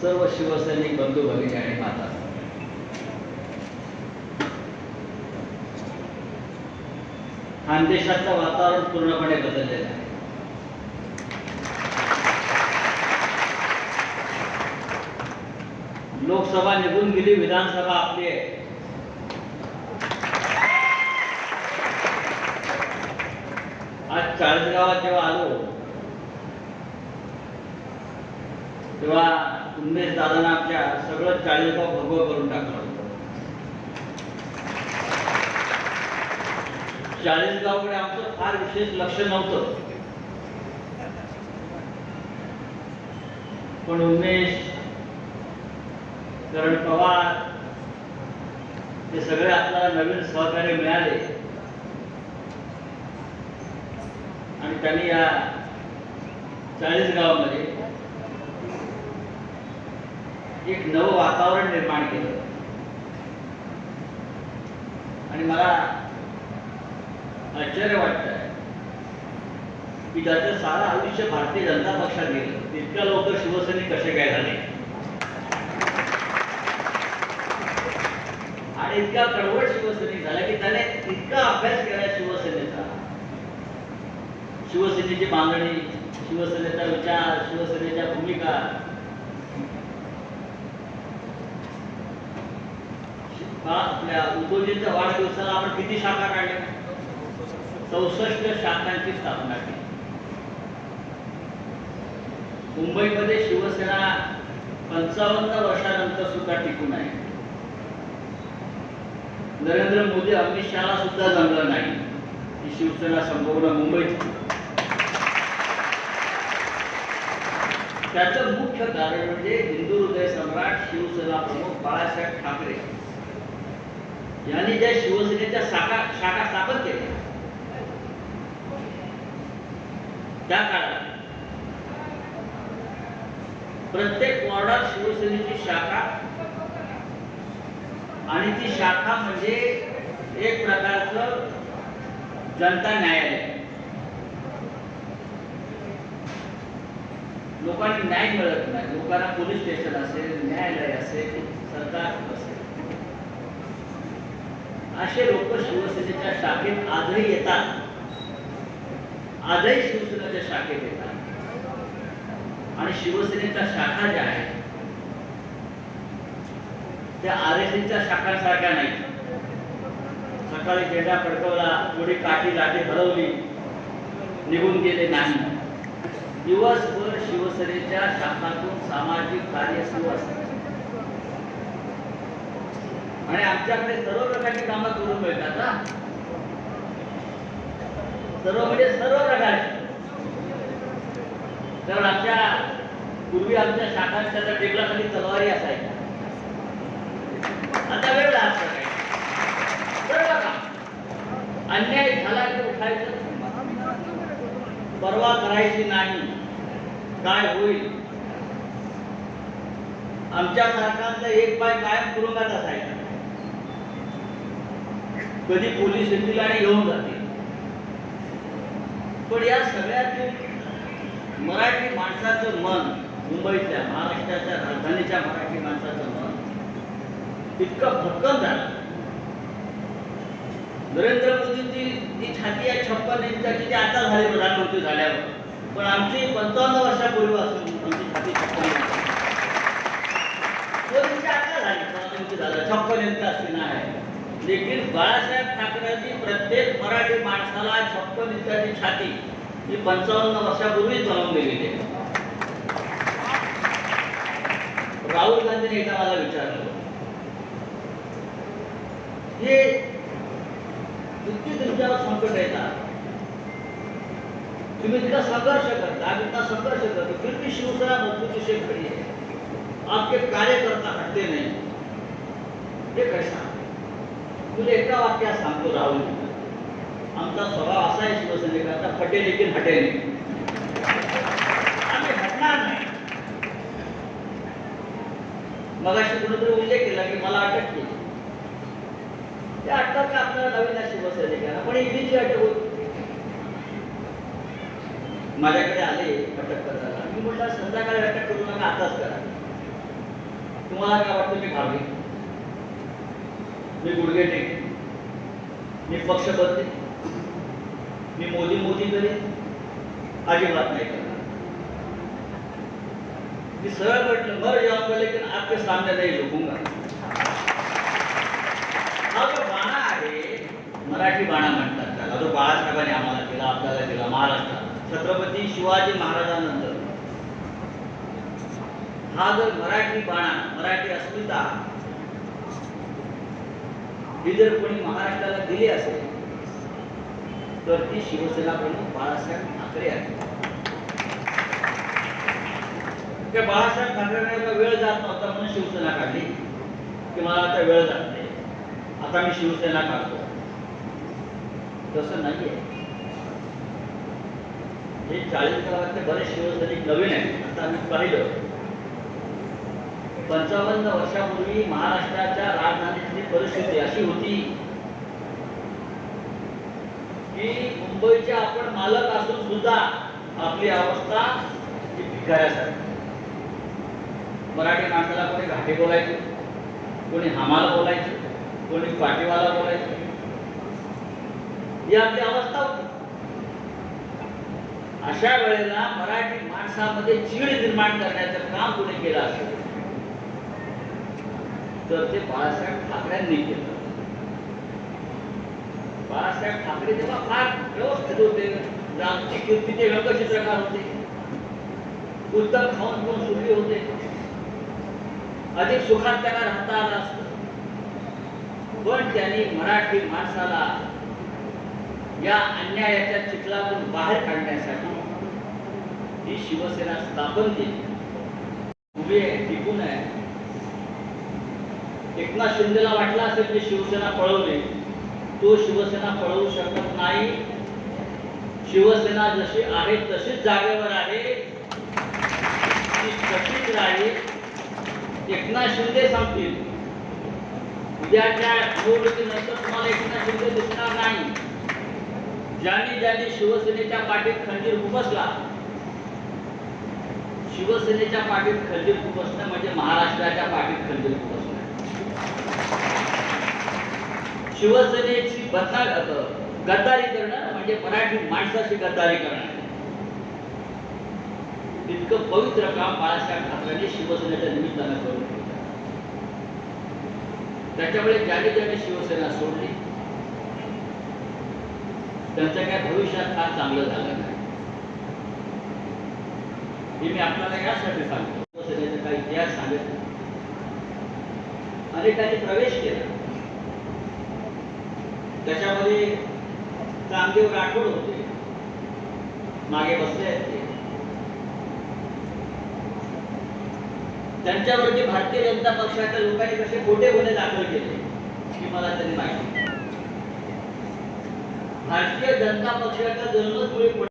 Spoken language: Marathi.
सर्व शिवसैनिक बंधू भगिनी आणि माता. खानदेशाचं वातावरण पूर्णपणे बदललेलं आहे. लोकसभा निघून गेली विधानसभा आपली आहे. आज चाळीसगावात जेव्हा आलो तेव्हा उमेश दादांना आमच्या सगळं चाळीसगाव भगवं करून टाकलं होतं चाळीसगावकडे आमचं फार विशेष लक्ष नव्हतं. पण उमेश करण पवार हे सगळे आपल्याला नवीन सहकार्य मिळाले. आणि त्यांनी या चाळीस गावामध्ये एक नवं वातावरण निर्माण केलं. आणि मला आश्चर्य वाटतंय. की ज्याचं सारा आयुष्य भारतीय जनता पक्षात गेलं तितक्या लवकर शिवसैनिक कसे काय झाले? आणि इतका कडवट शिवसैनिक झाला की त्याने इतका अभ्यास केला शिवसेनेचा. शिवसेनेची बांधणी शिवसेनेचा विचार शिवसेनेच्या भूमिका. आपल्या उद्योजींच्या वाढदिवसाला आपण किती शाखा काढल्या? चौसष्ट शाखांची स्थापना केली. मुंबईमध्ये शिवसेना पंचावन्न वर्षानंतर सुद्धा टिकून आहे. नरेंद्र मोदी अमित शहाला सुद्धा जमलं नाही. ही शिवसेना संपूर्ण मुंबईत त्याचं मुख्य कारण म्हणजे हिंदू हृदय सम्राट शिवसेना प्रमुख बाळासाहेब ठाकरे. यांनी ज्या शिवसेनेच्या शाखा शाखा स्थापन केल्या त्या काळात प्रत्येक वॉर्डात शिवसेनेची शाखा आणि ती शाखा म्हणजे एक प्रकारचं जनता न्यायालय. लोकांना न्याय मिळत नाही. लोकांना पोलीस स्टेशन असेल न्यायालय असेल सरकार असेल. असे लोक शिवसेनेच्या शाखेत आजही येतात. आजही शिवसेनेच्या शाखेत येतात. आणि शिवसेनेच्या शाखा ज्या आहेत त्या आर एस एसच्या शाखांसारख्या नाही सकाळी झेंडा फडकवला थोडी काठी लाठी हलवली निघून गेले नाही. दिवसभर शिवसेनेच्या शाखातून सामाजिक कार्य सुरू असते. आणि आमच्याकडे सर्व प्रकारची कामं करून मिळतात ना सर्व म्हणजे सर्व प्रकारचे. कारण आमच्या पूर्वी आमच्या शाखांच्या त्या टेबलाखाली तलवारी असायच्या. आता वेळ असतं सर्व काम अन्याय झाला की उठायचं? परवा करायची नाही. काय होईल? आमच्या सरकारचा एक पाय कायम तुरुंगात असायचा. कधी पोलीस येतील आणि येऊन जातील. पण या सगळ्यातून मराठी माणसाचं मन मुंबईच्या महाराष्ट्राच्या राजधानीच्या मराठी माणसाचं मन इतकं भक्कम झालं. नरेंद्र मोदींची जी छाती आहे छप्पन इंचाची ती आता झाली प्रधानमंत्री झाल्यावर. पण आमची पंचावन्न वर्षापूर्वीपासून आमची छाती छप्पन इंच. आता झाली प्रधानमंत्री झालं छप्पन इंच असे नाही. लेकिन बाळासाहेब ठाकरेंची प्रत्येक मराठी माणसाला छप्पन इंचाची छाती ही पंचावन्न वर्षापूर्वीच बनवून दिलेली आहे राहुल गांधीने एकदा मला विचारलं. हे इतकी तुमच्यावर संकट येतात तुम्ही तिला संघर्ष करता आम्ही इतना संघर्ष करतो. फिर भी शिवसेना मजबूती से खड़ी है आपके कार्यकर्ता हटते नहीं हे कशा तुला एका वाक्यात सांगतो राहुल आमचा स्वभाव असा आहे शिवसैनिकाचा पटेल देखील हटेल आम्ही हटणार नाही. मगाशी कुणीतरी उल्लेख केला की मला अटक केली. ते अटक आपल्याला नवीन आहे शिवसैनिकांना पण ईडीची अटक होती. माझ्याकडे आले अटक करायला मी म्हटलं संध्याकाळी अटक करू नका आताच करा. तुम्हाला काय वाटतं मी घावी मी गुडघे टेकेन? मी पक्ष बदले मी मोदी मोदी करेन अजिबात नाही करणार. मी सरळ म्हटलं मर जाऊंगा लेकिन आपके सामने नहीं झुकूंगा. हा जो बाणा आहे मराठी बाणा म्हणतात त्याला जो बाळासाहेबांनी आम्हाला दिला आपल्याला दिला महाराष्ट्रात. छत्रपती शिवाजी महाराजांनंतर. हा जर मराठी बाणा मराठी अस्मिता ही जर कोणी महाराष्ट्राला दिली असेल तर ती शिवसेना प्रमुख बाळासाहेब ठाकरे आहेत. त्या बाळासाहेब ठाकरेंना वेळ जात नव्हता म्हणून शिवसेना काढली. की मला आता वेळ जात नाही. आता मी शिवसेना काढतो. तसं नाहीये. हे चाळीस गावातले बरेच शिवसैनिक नवीन आहेत. आता आम्ही पाहिलं. पंचावन्न वर्षापूर्वी महाराष्ट्राच्या राजधानीची परिस्थिती अशी होती. की मुंबईचे आपण मालक असून सुद्धा आपली अवस्था ही भिकाऱ्यासारखी मराठी माणसाला कोणी घाटे बोलायचे कोणी हमाला बोलायचे कोणी पाटीवाला बोलायचे? ही आपली अवस्था होती. अशा वेळेला मराठी माणसामध्ये चीड निर्माण करण्याचं काम कोणी केलं असेल? तर ते बाळासाहेब ठाकरेंनी केलं. बाळासाहेब ठाकरे तेव्हा फार व्यवस्थित होते रामची कीर्तीचे व्यंगचित्रकार होते उत्तम खाऊन पण सुखी होते. अधिक सुखात त्यांना राहता आला असत. पण त्यांनी मराठी माणसाला या अन्यायाच्या चिखलातून बाहेर काढण्यासाठी ही शिवसेना स्थापन केली. उभी आहे टिकून आहे. एकनाथ शिंदेला वाटलं असेल की शिवसेना पळवली. तो शिवसेना पळवू शकत नाही. शिवसेना जशी आहे तशीच जागेवर आहे. ती तशीच राहील. एकनाथ शिंदे सांगतील. उद्याच्या निवडणुकीनंतर तुम्हाला एकनाथ शिंदे दिसणार नाही. ज्यांनी ज्यांनी शिवसेनेच्या पाठीत खंजीर खुपसला शिवसेनेच्या पाठीत खंजीर खुपसणं म्हणजे महाराष्ट्राच्या पाठीत खंजीर खुपसणं. शिवसेनेची बदना गद्दारी करणं म्हणजे मराठी माणसाची गद्दारी करणं. इतकं पवित्र काम बाळासाहेब ठाकरेंनी शिवसेनेच्या निमित्तानं करून त्याच्यामुळे ज्याने ज्याने शिवसेना सोडली त्यांचं काय भविष्यात फार चांगलं झालं नाही. हे मी आपल्याला यासाठी सांगतो. शिवसेनेचा काही इतिहास सांगत अनेकांनी प्रवेश केला. त्याच्यामध्ये रामदेव राठोड होते. मागे बसले आहेत ते. त्यांच्यावरती भारतीय जनता पक्षाच्या लोकांनी कसे खोटे गुन्हे दाखल केले हे मला त्यांनी माहिती भारतीय जनता पक्षाचा जन्मच मुळे